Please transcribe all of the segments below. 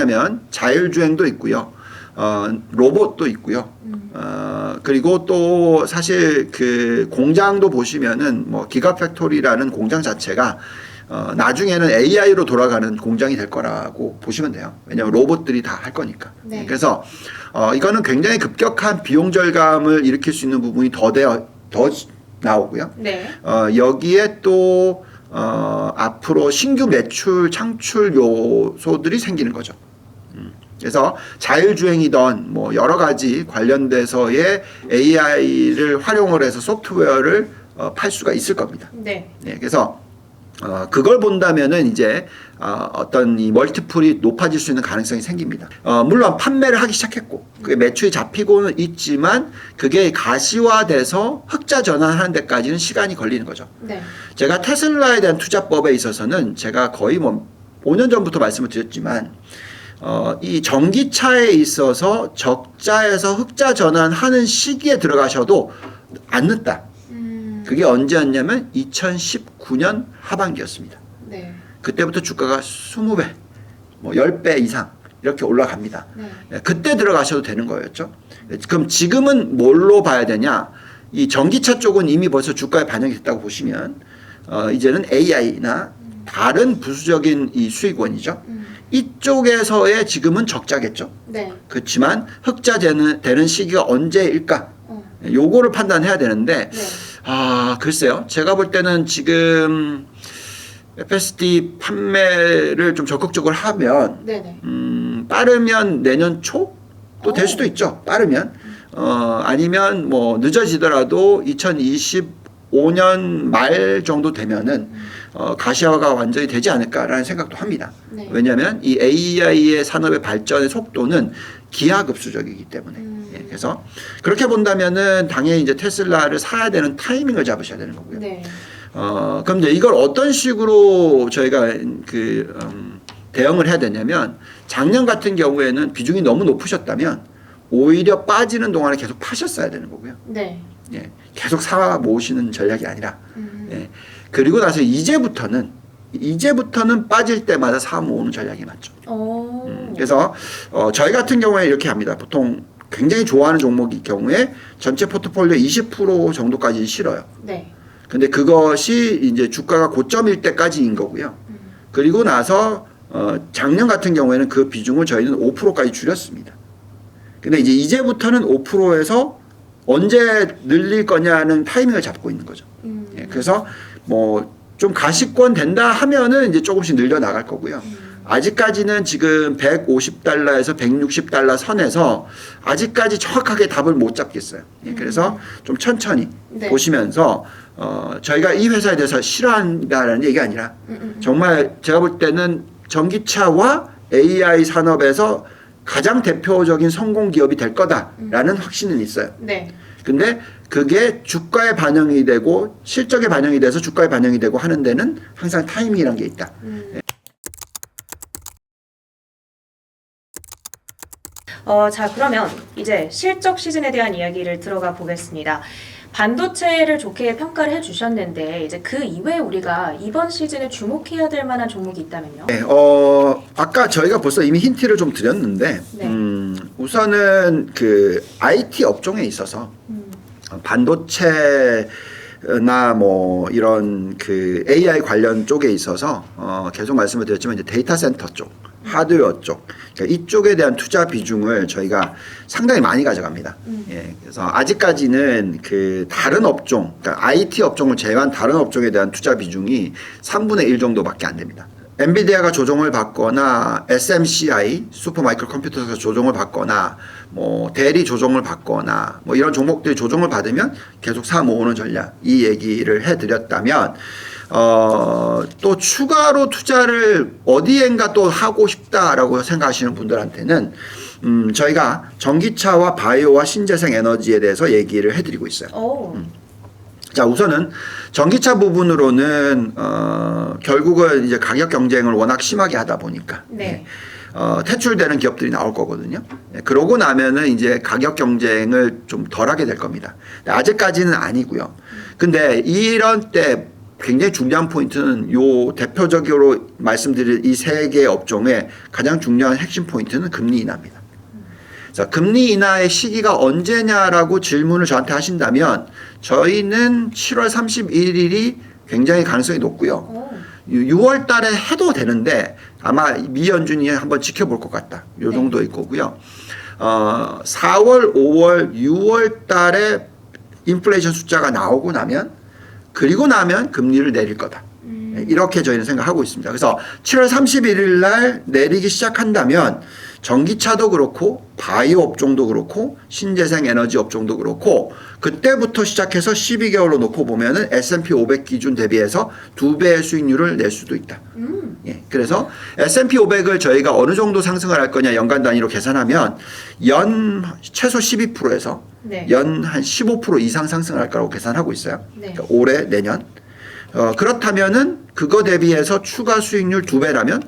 왜냐하면 자율주행도 있고요. 어, 로봇도 있고요. 음. 어, 그리고 또 사실 그 공장도 보시면은 뭐 기가팩토리라는 공장 자체가 어, 나중에는 AI로 돌아가는 공장이 될 거라고 보시면 돼요. 왜냐하면 로봇들이 다 할 거니까. 네. 그래서 어, 이거는 굉장히 급격한 비용 절감을 일으킬 수 있는 부분이 더 되어 더 나오고요. 네. 어, 여기에 또 어, 앞으로 신규 매출 창출 요소들이 생기는 거죠. 음, 그래서 자율주행이던 뭐 여러 가지 관련돼서의 AI를 활용을 해서 소프트웨어를 어, 팔 수가 있을 겁니다. 네. 네, 그래서 어, 그걸 본다면은 이제 어, 어떤 이 멀티플이 높아질 수 있는 가능성이 생깁니다. 어, 물론 판매를 하기 시작했고 그게 매출이 잡히고는 있지만 그게 가시화돼서 흑자 전환하는 데까지는 시간이 걸리는 거죠. 네. 제가 테슬라에 대한 투자법에 있어서는 제가 거의 뭐 5년 전부터 말씀을 드렸지만 어, 이 전기차에 있어서 적자에서 흑자 전환하는 시기에 들어가셔도 안 늦다. 음. 그게 언제였냐면 2019년 하반기였습니다. 네. 그때부터 주가가 20배, 뭐 10배 이상 이렇게 올라갑니다. 네. 네, 그때 들어가셔도 되는 거였죠. 네, 그럼 지금은 뭘로 봐야 되냐? 이 전기차 쪽은 이미 벌써 주가에 반영이 됐다고 보시면 어, 이제는 AI나 다른 부수적인 이 수익원이죠. 음. 이쪽에서의 지금은 적자겠죠. 네. 그렇지만 흑자 되는, 되는 시기가 언제일까? 어. 네, 요거를 판단해야 되는데 네. 아, 글쎄요. 제가 볼 때는 지금 FSD 판매를 좀 적극적으로 하면 네네. 음, 빠르면 내년 초 또될 오. 수도 있죠. 빠르면 어, 아니면 뭐 늦어지더라도 2025년 말 정도 되면은 어, 가시화가 완전히 되지 않을까라는 생각도 합니다. 네. 왜냐하면 이 AI의 산업의 발전의 속도는 기하급수적이기 때문에. 음. 예, 그래서 그렇게 본다면은 당연히 이제 테슬라를 사야 되는 타이밍을 잡으셔야 되는 거고요. 네. 어, 그럼 이제 이걸 어떤 식으로 저희가 그 음, 대응을 해야 되냐면 작년 같은 경우에는 비중이 너무 높으셨다면 오히려 빠지는 동안에 계속 파셨어야 되는 거고요. 네. 예, 계속 사 모으시는 전략이 아니라 음. 예, 그리고 나서 이제부터는 이제부터는 빠질 때마다 사 모으는 전략이 맞죠. 오. 음, 그래서 어, 저희 같은 경우에 이렇게 합니다. 보통 굉장히 좋아하는 종목일 경우에 전체 포트폴리오 20% 정도까지 실어요. 네. 근데 그것이 이제 주가가 고점일 때까지인 거고요. 음. 그리고 나서 어, 작년 같은 경우에는 그 비중을 저희는 5%까지 줄였습니다. 근데 이제 이제부터는 5%에서 언제 늘릴 거냐는 타이밍을 잡고 있는 거죠. 음. 예, 그래서 뭐 좀 가시권 된다 하면은 이제 조금씩 늘려 나갈 거고요. 음. 아직까지는 지금 150달러에서 160달러 선에서 아직까지 정확하게 답을 못 잡겠어요. 예, 그래서 좀 천천히 음. 네. 보시면서 어, 저희가 이 회사에 대해서 싫어한다는 얘기가 아니라 음, 음. 정말 제가 볼 때는 전기차와 AI 산업에서 가장 대표적인 성공 기업이 될 거다라는 확신은 있어요. 네. 근데 그게 주가에 반영이 되고 실적에 반영이 돼서 주가에 반영이 되고 하는 데는 항상 타이밍이란 게 있다. 음. 어, 자, 그러면 이제 실적 시즌에 대한 이야기를 들어가 보겠습니다. 반도체를 좋게 평가를 해주셨는데 이제 그 이외에 우리가 이번 시즌에 주목해야 될 만한 종목이 있다면요? 네, 어, 아까 저희가 벌써 이미 힌트를 좀 드렸는데, 네. 음, 우선은 그 IT 업종에 있어서 음. 반도체 나 뭐 이런 그 AI 관련 쪽에 있어서 어, 계속 말씀을 드렸지만 이제 데이터 센터 쪽, 하드웨어 쪽, 그러니까 이쪽에 대한 투자 비중을 저희가 상당히 많이 가져갑니다. 음. 예, 그래서 아직까지는 그 다른 업종, 그러니까 IT 업종을 제외한 다른 업종에 대한 투자 비중이 3분의 1 정도밖에 안 됩니다. 엔비디아가 조정을 받거나 SMCI 슈퍼마이크로 컴퓨터에서 조정을 받거나 뭐 대리 조정을 받거나 뭐 이런 종목들이 조정을 받으면 계속 사 모으는 전략 이 얘기를 해드렸다면 어, 또 추가로 투자를 어디엔가 또 하고 싶다라고 생각하시는 분들한테는 음, 저희가 전기차와 바이오와 신재생 에너지에 대해서 얘기를 해드리고 있어요. 오, 자 우선은 전기차 부분으로는 어, 결국은 이제 가격 경쟁을 워낙 심하게 하다 보니까 네. 어, 퇴출되는 기업들이 나올 거거든요. 예, 그러고 나면은 이제 가격 경쟁을 좀 덜하게 될 겁니다. 아직까지는 아니고요. 근데 이런 때 굉장히 중요한 포인트는 요 대표적으로 말씀드릴 이 세 개의 업종의 가장 중요한 핵심 포인트는 금리 인하입니다. 자, 금리 인하의 시기가 언제냐라고 질문을 저한테 하신다면 저희는 7월 31일이 굉장히 가능성이 높고요. 오. 6월 달에 해도 되는데 아마 미연준이 한번 지켜볼 것 같다. 요 네. 정도일 거고요. 어, 4월, 5월, 6월 달에 인플레이션 숫자가 나오고 나면 그리고 나면 금리를 내릴 거다. 음. 네, 이렇게 저희는 생각하고 있습니다. 그래서 7월 31일 날 내리기 시작한다면 전기차도 그렇고 바이오 업종도 그렇고 신재생 에너지 업종도 그렇고 그때부터 시작해서 12개월로 놓고 보면은 S&P 500 기준 대비해서 두 배의 수익률을 낼 수도 있다. 음. 예, 그래서 S&P 500을 저희가 어느 정도 상승을 할 거냐 연간 단위로 계산하면 연 최소 12%에서 네. 연한 15% 이상 상승할 거라고 계산하고 있어요. 네. 그러니까 올해 내년. 어, 그렇다면은 그거 대비해서 추가 수익률 두 배라면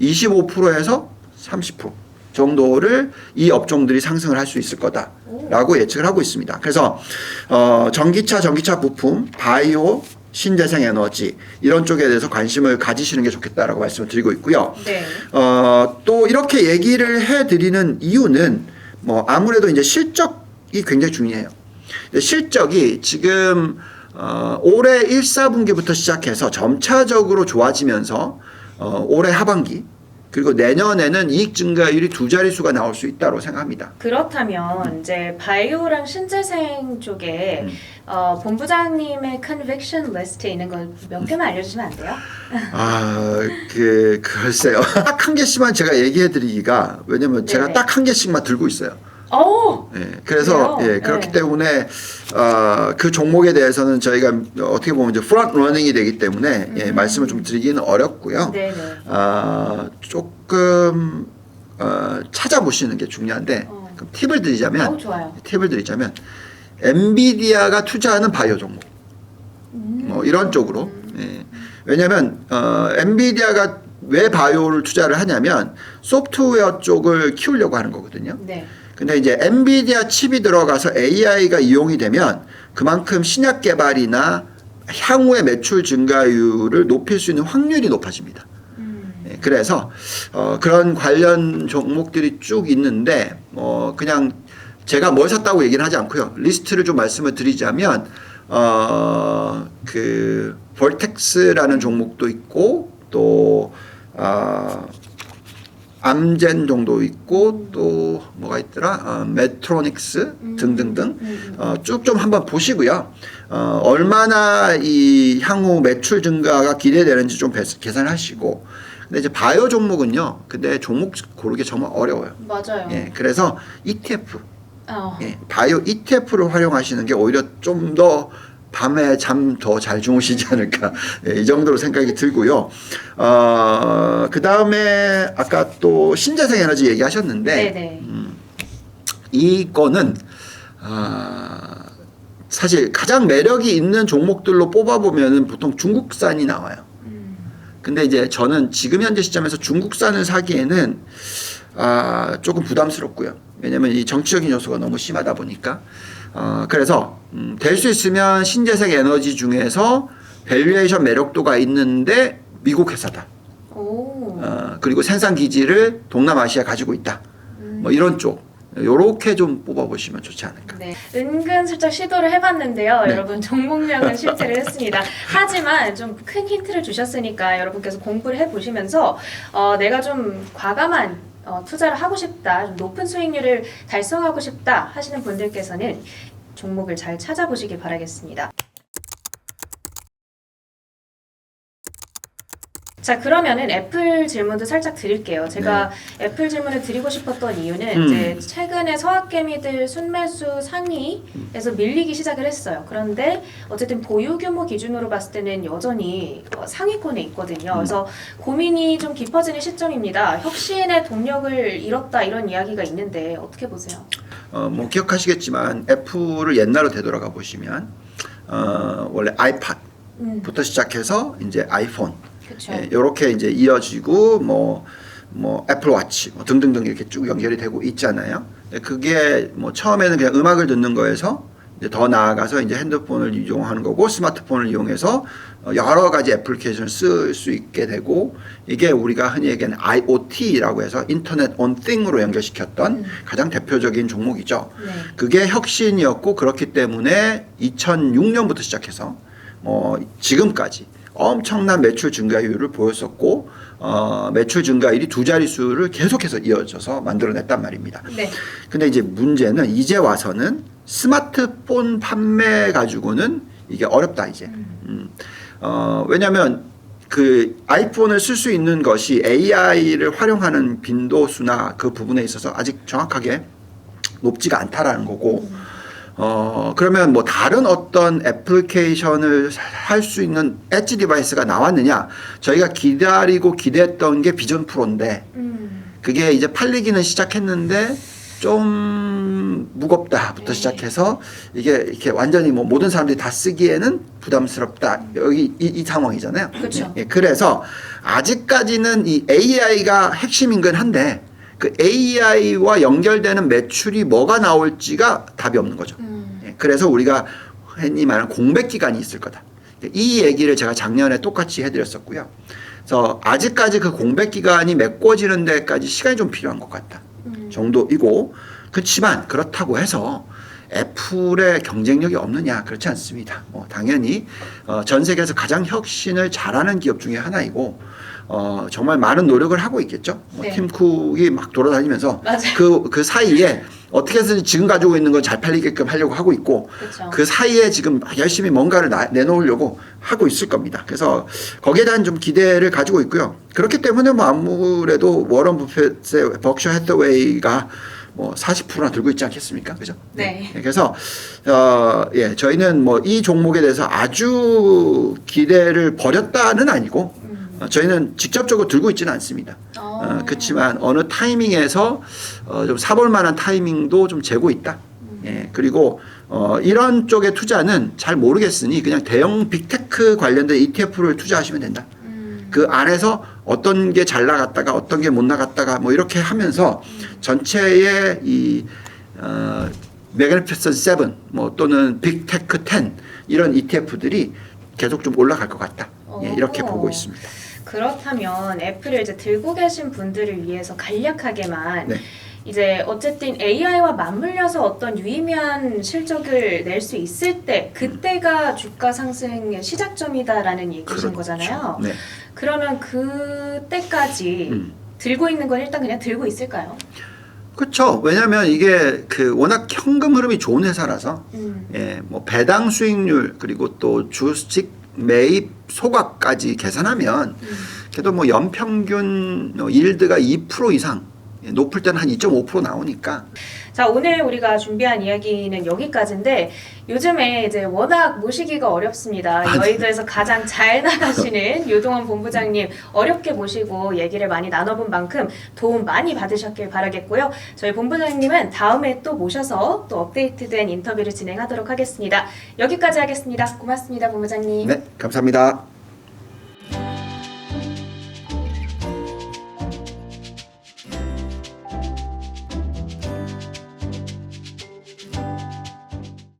25%에서 30% 정도를 이 업종들이 상승을 할 수 있을 거다라고 예측을 하고 있습니다. 그래서 어, 전기차, 전기차 부품, 바이오, 신재생 에너지 이런 쪽에 대해서 관심을 가지시는 게 좋겠다라고 말씀을 드리고 있고요. 네. 어, 또 이렇게 얘기를 해 드리는 이유는 뭐 아무래도 이제 실적 이 굉장히 중요해요. 실적이 지금 어, 올해 1, 4분기부터 시작해서 점차적으로 좋아지면서 어, 올해 하반기 그리고 내년에는 이익 증가율이 두 자릿수가 나올 수 있다고 생각합니다. 그렇다면 이제 바이오랑 신재생 쪽에 음. 어, 본부장님의 conviction 리스트에 있는 거몇 개만 알려주시면 안 돼요? 아, 그 글쎄요. 딱 한 개씩만 제가 얘기해 드리기가 왜냐면 제가. 딱 한 개씩만 들고 있어요. 오. 예, 그래서 그래요? 예, 그렇기 네. 때문에 어, 그 종목에 대해서는 저희가 어떻게 보면 이제 프론트 러닝이 되기 때문에 예, 음. 말씀을 좀 드리기는 어렵고요. 네네. 아, 조금 어, 찾아보시는 게 중요한데 어. 그럼 팁을 드리자면 어 좋아요. 팁을 드리자면 엔비디아가 투자하는 바이오 종목 음. 뭐 이런 쪽으로 예. 왜냐하면 어, 엔비디아가 왜 바이오를 투자를 하냐면 소프트웨어 쪽을 키우려고 하는 거거든요. 네. 근데 이제 엔비디아 칩이 들어가서 AI가 이용이 되면 그만큼 신약 개발이나 향후의 매출 증가율을 높일 수 있는 확률이 높아집니다. 음. 예, 그래서 어, 그런 관련 종목들이 쭉 있는데 어, 그냥 제가 뭘 샀다고 얘기는 하지 않고요. 리스트를 좀 말씀을 드리자면 어, 그 볼텍스라는 종목도 있고 또 어, 암젠 정도 있고 또 뭐가 있더라 어, 메트로닉스 등등등 음. 어, 쭉 좀 한번 보시고요. 어, 얼마나 이 향후 매출 증가가 기대되는지 좀 배- 계산하시고. 근데 이제 바이오 종목은요. 근데 종목 고르기 정말 어려워요. 맞아요. 예, 그래서 ETF, 어. 예, 바이오 ETF를 활용하시는 게 오히려 좀더 밤에 잠 더 잘 주무시지 않을까 예, 이 정도로 생각이 들고요. 어, 그 다음에 아까 또 신재생 에너지 얘기하셨는데 네네. 이거는 아, 사실 가장 매력이 있는 종목들로 뽑아보면은 보통 중국산이 나와요. 음. 근데 이제 저는 지금 현재 시점에서 중국산을 사기에는 아, 조금 부담스럽고요. 왜냐면 이 정치적인 요소가 너무 심하다 보니까. 어, 그래서 음, 될 수 있으면 신재생 에너지 중에서 밸류에이션 매력도가 있는데 미국 회사다. 오. 어, 그리고 생산 기지를 동남아시아 가지고 있다. 음. 뭐 이런 쪽. 요렇게 좀 뽑아보시면 좋지 않을까. 네, 은근 슬쩍 시도를 해봤는데요. 네. 여러분 종목명은 실패를 했습니다. 하지만 좀 큰 힌트를 주셨으니까 여러분께서 공부를 해보시면서 어, 내가 좀 과감한 어, 투자를 하고 싶다, 좀 높은 수익률을 달성하고 싶다 하시는 분들께서는 종목을 잘 찾아보시기 바라겠습니다. 자 그러면은 애플 질문도 살짝 드릴게요. 제가 애플 질문을 드리고 싶었던 이유는 네. 음. 이제 최근에 서학개미들 순매수 상위에서 밀리기 시작을 했어요. 그런데 어쨌든 보유 규모 기준으로 봤을 때는 여전히 어, 상위권에 있거든요. 음. 그래서 고민이 좀 깊어지는 시점입니다. 혁신의 동력을 잃었다 이런 이야기가 있는데 어떻게 보세요? 어, 뭐 기억하시겠지만 애플을 옛날로 되돌아가 보시면 어, 원래 아이팟부터 음, 시작해서 이제 아이폰. 이렇게 이제 이어지고 뭐뭐 애플워치 뭐 등등등 이렇게 쭉 연결이 되고 있잖아요. 그게 뭐 처음에는 그냥 음악을 듣는 거에서 이제 더 나아가서 이제 핸드폰을 이용하는 거고 스마트폰을 이용해서 어, 여러 가지 애플리케이션을 쓸 수 있게 되고 이게 우리가 흔히 얘기하는 IoT라고 해서 인터넷 온 띵으로 연결시켰던 음. 가장 대표적인 종목이죠. 네. 그게 혁신이었고 그렇기 때문에 2006년부터 시작해서 뭐 지금까지 엄청난 매출 증가율을 보였었고 어, 매출 증가율이 두 자릿수를 계속해서 이어져서 만들어냈단 말입니다. 네. 근데 이제 문제는 이제 와서는 스마트폰 판매 가지고는 이게 어렵다 이제. 음. 어, 왜냐하면 그 아이폰을 쓸 수 있는 것이 AI를 활용하는 빈도수나 그 부분에 있어서 아직 정확하게 높지가 않다라는 거고. 어 그러면 뭐 다른 어떤 애플리케이션을 할 수 있는 엣지 디바이스가 나왔느냐? 저희가 기다리고 기대했던 게 비전 프로인데 음. 그게 이제 팔리기는 시작했는데 좀 무겁다부터 네. 시작해서 이게 이렇게 완전히 뭐 모든 사람들이 다 쓰기에는 부담스럽다 여기 이, 이 상황이잖아요. 그쵸. 예, 그래서 아직까지는 이 AI가 핵심인 건 한데 그 AI와 연결되는 매출이 뭐가 나올지가 답이 없는 거죠. 음. 예, 그래서 우리가 흔히 말하는 공백 기간이 있을 거다. 이 얘기를 제가 작년에 똑같이 해드렸었고요. 그래서 아직까지 그 공백 기간이 메꿔지는 데까지 시간이 좀 필요한 것 같다. 음. 정도이고 그렇지만 그렇다고 해서 애플의 경쟁력이 없느냐 그렇지 않습니다. 뭐 당연히 어, 전 세계에서 가장 혁신을 잘하는 기업 중에 하나이고 어, 정말 많은 노력을 하고 있겠죠. 뭐 네. 팀 쿡이 막 돌아다니면서 맞아요. 그, 그 사이에 어떻게 해서 지금 가지고 있는 걸 잘 팔리게끔 하려고 하고 있고 그렇죠. 그 사이에 지금 열심히 뭔가를 나- 내놓으려고 하고 있을 겁니다. 그래서 거기에 대한 좀 기대를 가지고 있고요. 그렇기 때문에 뭐 아무래도 워런 버핏의 벅셔 해더웨이가 뭐 40%나 들고 있지 않겠습니까? 그죠? 네. 예, 그래서 어, 예, 저희는 뭐 이 종목에 대해서 아주 기대를 버렸다는 아니고 음. 어, 저희는 직접적으로 들고 있지는 않습니다. 어, 어. 그렇지만 어느 타이밍에서 어, 좀 사볼 만한 타이밍도 좀 재고 있다. 예, 그리고 어, 이런 쪽의 투자는 잘 모르겠으니 그냥 대형 빅테크 관련된 ETF를 투자하시면 된다. 음. 그 안에서 어떤 게 잘 나갔다가 어떤 게 못 나갔다가 뭐 이렇게 하면서 전체의 이 어, 메가니피선 7, 뭐 또는 빅테크 10 이런 ETF들이 계속 좀 올라갈 것 같다. 예, 이렇게 오. 보고 있습니다. 그렇다면 애플을 이제 들고 계신 분들을 위해서 간략하게만 네. 이제 어쨌든 AI와 맞물려서 어떤 유의미한 실적을 낼 수 있을 때 그때가 주가 상승의 시작점이다라는 얘기신 그렇죠. 거잖아요. 네. 그러면 그때까지 음. 들고 있는 건 일단 그냥 들고 있을까요? 그렇죠. 왜냐하면 이게 그 워낙 현금 흐름이 좋은 회사라서 음. 예, 뭐 배당 수익률 그리고 또 주식 매입 소각까지 계산하면 음. 그래도 뭐 연평균 어, 일드가 2% 이상 예, 높을 때는 한 2.5% 나오니까 자 오늘 우리가 준비한 이야기는 여기까지인데 요즘에 이제 워낙 모시기가 어렵습니다. 아, 네. 여의도에서 가장 잘 나가시는 유동원 본부장님 어렵게 모시고 얘기를 많이 나눠본 만큼 도움 많이 받으셨길 바라겠고요. 저희 본부장님은 다음에 또 모셔서 또 업데이트된 인터뷰를 진행하도록 하겠습니다. 여기까지 하겠습니다. 고맙습니다, 본부장님. 네 감사합니다.